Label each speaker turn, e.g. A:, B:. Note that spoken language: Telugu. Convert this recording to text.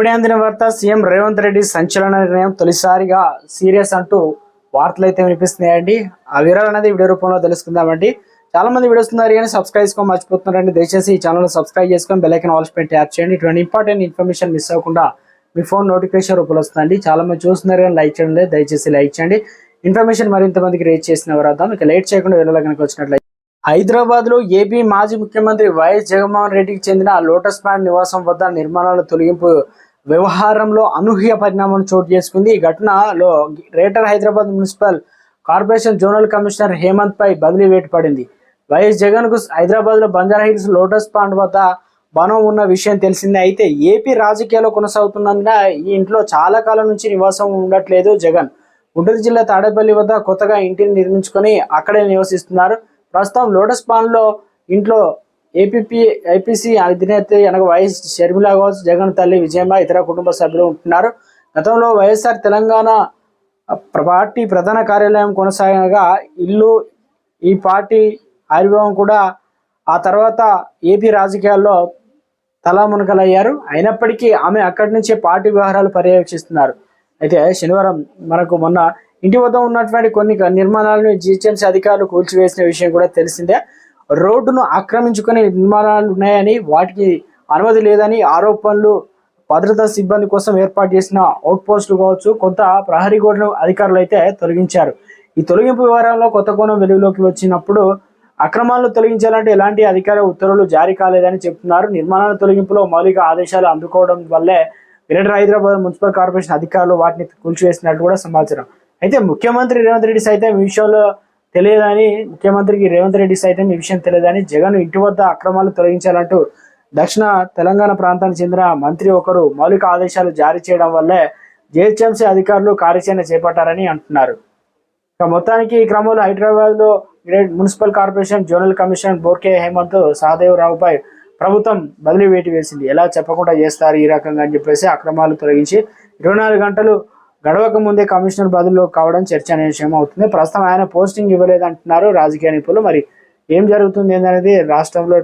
A: ఇప్పుడే అందిన వార్త సీఎం రేవంత్ రెడ్డి సంచలన నిర్ణయం తొలిసారిగా సీరియస్ అంటూ వార్తలు అయితే వినిపిస్తున్నాయండి. ఆ వివరాలు అనేది వీడియో రూపంలో తెలుసుకుందామండి. చాలా మంది వీడియోస్ ఉన్నారు కానీ సబ్స్క్రైబ్ చేసుకోమని మర్చిపోతున్నారండి. దయచేసి ఈ ఛానల్ సబ్స్క్రైబ్ చేసుకొని బెల్లైకన్ ఐకన్ ఆల్స్ పెట్టి ట్యాప్ చేయండి. ఇటువంటి ఇంపార్టెంట్ ఇన్ఫర్మేషన్ మిస్ అవ్వకుండా మీ ఫోన్ నోటిఫికేషన్ రూపంలో వస్తుందండి. చాలా మంది చూస్తున్నారు కానీ లైక్ చేయడం లేదు. దయచేసి లైక్ చేయండి. ఇన్ఫర్మేషన్ మరింత మందికి రీచ్ చేసిన వరద్దాం ఇక లేట్ చేయకుండా వీడియోలో కనుక వచ్చినట్లయితే హైదరాబాద్లో ఏపీ మాజీ ముఖ్యమంత్రి వైఎస్ జగన్మోహన్ రెడ్డికి చెందిన లోటస్ పాండ్ నివాసం వద్ద నిర్మాణాల తొలగింపు వ్యవహారంలో అనూహ్య పరిణామం చోటు చేసుకుంది. ఈ ఘటనలో greater Hyderabad municipal corporation zonal commissioner Hemanth పై బదిలీ వేటు పడింది వైఎస్ జగన్కు హైదరాబాద్లో బంజారా హిల్స్ లోటస్ పాండ్ వద్ద బనం ఉన్న విషయం తెలిసిందే. అయితే ఏపీ రాజకీయాల్లో కొనసాగుతున్నందున ఈ ఇంట్లో చాలా కాలం నుంచి నివాసం ఉండట్లేదు జగన్. గుంటూరు జిల్లా తాడేపల్లి వద్ద కొత్తగా ఇంటిని నిర్మించుకొని అక్కడే నివసిస్తున్నారు. ప్రస్తుతం లోటస్ పాండ్లో ఇంట్లో ఏపీపీ ఐపీసీ అధినేత అనగా వైఎస్ షర్మిల కావచ్చు జగన్ తల్లి విజయమ్మ ఇతర కుటుంబ సభ్యులు ఉంటున్నారు. గతంలో వైఎస్ఆర్ తెలంగాణ పార్టీ ప్రధాన కార్యాలయం కొనసాగగా ఇల్లు ఈ పార్టీ ఆవిర్భావం కూడా ఆ తర్వాత ఏపీ రాజకీయాల్లో తలామునకలయ్యారు అయినప్పటికీ ఆమె అక్కడి నుంచే పార్టీ వ్యవహారాలు పర్యవేక్షిస్తున్నారు. అయితే శనివారం మనకు మొన్న ఇంటి వద్ద ఉన్నటువంటి కొన్ని నిర్మాణాలను జిహెచ్ఎంసీ అధికారులు కూల్చివేసిన విషయం కూడా తెలిసిందే. రోడ్డును ఆక్రమించుకునే నిర్మాణాలు ఉన్నాయని వాటికి అనుమతి లేదని ఆరోపణలు భద్రతా సిబ్బంది కోసం ఏర్పాటు చేసిన అవుట్ పోస్టులు కావచ్చు కొంత ప్రహరీ గోడను అధికారులు అయితే తొలగించారు. ఈ తొలగింపు వివరాల్లో కొత్త కోణం వెలుగులోకి వచ్చినప్పుడు అక్రమాలను తొలగించాలంటే ఎలాంటి అధికార ఉత్తర్వులు జారీ కాలేదని చెప్తున్నారు. నిర్మాణాల తొలగింపులో మౌలిక ఆదేశాలు అందుకోవడం వల్లే గ్రేటర్ హైదరాబాద్ మున్సిపల్ కార్పొరేషన్ అధికారులు వాటిని కూల్చివేసినట్టు కూడా సమాచారం. అయితే ముఖ్యమంత్రి రేవంత్ రెడ్డి సైతం ఈ విషయంలో తెలియదని ముఖ్యమంత్రికి రేవంత్ రెడ్డి సైతం ఈ విషయం తెలియదని జగన్ ఇంటి వద్ద అక్రమాలు తొలగించాలంటూ దక్షిణ తెలంగాణ ప్రాంతానికి చెందిన మంత్రి ఒకరు మౌలిక ఆదేశాలు జారీ చేయడం వల్లే జిహెచ్ఎంసీ అధికారులు కార్యాచరణ చేపట్టారని అంటున్నారు. ఇక మొత్తానికి ఈ క్రమంలో హైదరాబాద్లో great municipal corporation zonal commissioner Borke Hemanth Sahadev రావుపై ప్రభుత్వం బదిలీ వేటు వేసింది. ఎలా చెప్పకుండా చేస్తారు ఈ రకంగా అని చెప్పేసి అక్రమాలు తొలగించి ఇరవై నాలుగు గంటలు గడవక ముందే కమిషనర్ బదులు కావడం చర్చనీయాంశం అవుతుంది. ప్రస్తుతం ఆయన పోస్టింగ్ ఇవ్వలేదంటున్నారు రాజకీయ నిపుణులు. మరి ఏం జరుగుతుంది అనేది రాష్ట్రంలో